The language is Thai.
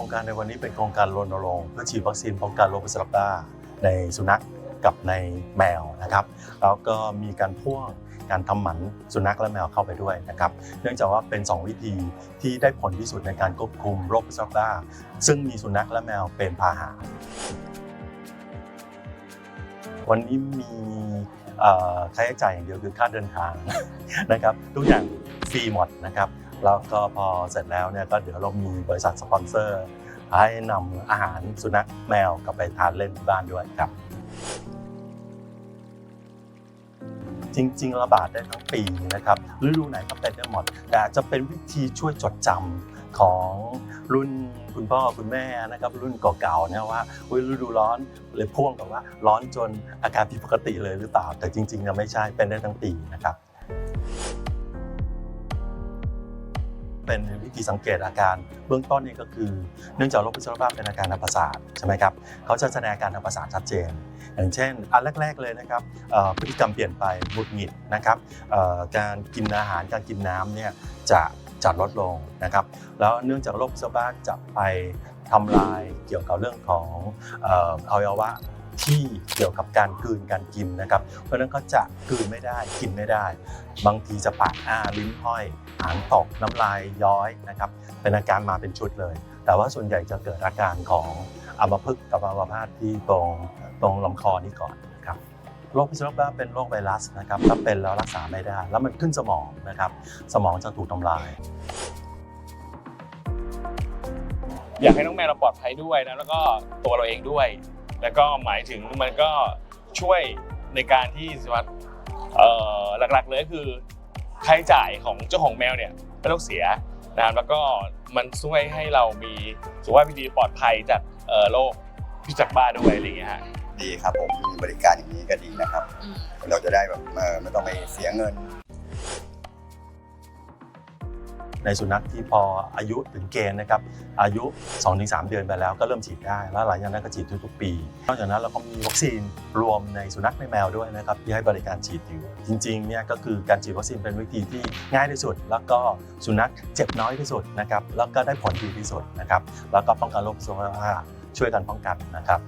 รงการในวันนี้เป็นโครงการรณรงค์เพื่อฉีดวัคซีนป้องกันโรคพิษสุนัขบ้าในสุนัขกับในแมวนะครับ แล้วก็มีการพ่วงการทำหมันสุนัขและแมวเข้าไปด้วยนะครับ เนื่องจากว่าเป็น 2 วิธีที่ได้ผลที่สุดในการควบคุมโรคพิษสุนัขบ้าซึ่งมีสุนัขและแมวเป็นพาหะวันนี้มีค่าใช้จ่ายอย่างเดียวคือค่าเดินทางนะครับ ทุกอย่างฟรีหมดนะครับ แล้วก็พอเสร็จแล้วเนี่ยก็เดี๋ยวเรามีบริษัทสปอนเซอร์ ให้นำอาหารสุนัขแมวกลับไปทานเล่นที่บ้านด้วยครับ จริง ๆ ระบาดได้ทั้งปีนะครับฤดูไหนก็เป็นได้หมด แต่อาจจะเป็นวิธีช่วยจดจำของรุ่นคุณพ่อคุณแม่นะครับรุ่นเก่าๆนะว่าอุ๊ยฤดูร้อนเลยพ่วงกับว่า ร้อนจนอาการผิดปกติเลยหรือเปล่า แต่จริงๆเนี่ยไม่ใช่เป็นได้ทั้งปีนะครับ เป็นวิธีสังเกตอาการเบื้องต้นนี่ก็คือ เนื่องจากโรคพิษสุนัขบ้าเป็นอาการทางประสาทใช่ไหมครับเขาจะแสดงอาการทางประสาทชัดเจน อย่างเช่น อันแรก ๆเลยนะครับพฤติกรรมเปลี่ยนไปหงุดหงิดนะครับการกินอาหารการกินน้ำเนี่ยจะจะลดลงนะครับ แล้วเนื่องจากโรคพิษสุนัขบ้าจะไปทำลายเกี่ยวกับเรื่องของอวัยวะ ที่เกี่ยวกับการกลืนการกินนะครับ เพราะฉะนั้นก็จะกลืนไม่ได้กินไม่ได้ บางทีจะปากอ้าลิ้นห้อยหางตกน้ำลายย้อยนะครับเป็นอาการมาเป็นชุดเลย แต่ว่าส่วนใหญ่จะเกิดอาการของอัมพฤกษ์กับอัมพาตที่ตรงตรงลำคอนี่ก่อนครับโรคพิษสุนัขบ้าเป็นโรคไวรัสนะครับถ้าเป็นแล้วรักษาไม่ได้ แล้วมันขึ้นสมองนะครับ สมองจะถูกทำลาย อยากให้น้องแมวเราปลอดภัยด้วยนะแล้วก็ตัวเราเองด้วย แล้วก็หมายถึงมันก็ช่วยในการที่สวัสดิ์เอ่อหลักๆเลยคือค่าใช้จ่ายของเจ้าของแมวเนี่ยไม่ต้องเสียนะครับแล้วก็มันช่วยให้เรามีสุขภาพที่ดีปลอดภัยจากเอ่อโรคพิษจากบ้าด้วยอะไรอย่างเงี้ยฮะดีครับผมมีบริการอย่างนี้ก็ดีนะครับ เราจะได้แบบเออไม่ต้องไปเสียเงิน ในสุนัขที่พออายุถึงเกณฑ์นะครับอายุ 2-3 เดือนไปแล้วก็เริ่มฉีดได้ แล้วหลังจากนั้นก็ฉีดทุกๆปี นอกจากนั้นเราก็มีวัคซีนรวมในสุนัขในแมวด้วยนะครับที่ให้บริการฉีดอยู่ จริงๆเนี่ยก็คือการฉีดวัคซีนเป็นวิธีที่ง่ายที่สุด แล้วก็สุนัขเจ็บน้อยที่สุดนะครับแล้วก็ได้ผลดีที่สุดนะครับแล้วก็ป้องกันโรคสุขบ้าช่วยกันป้องกันนะครับ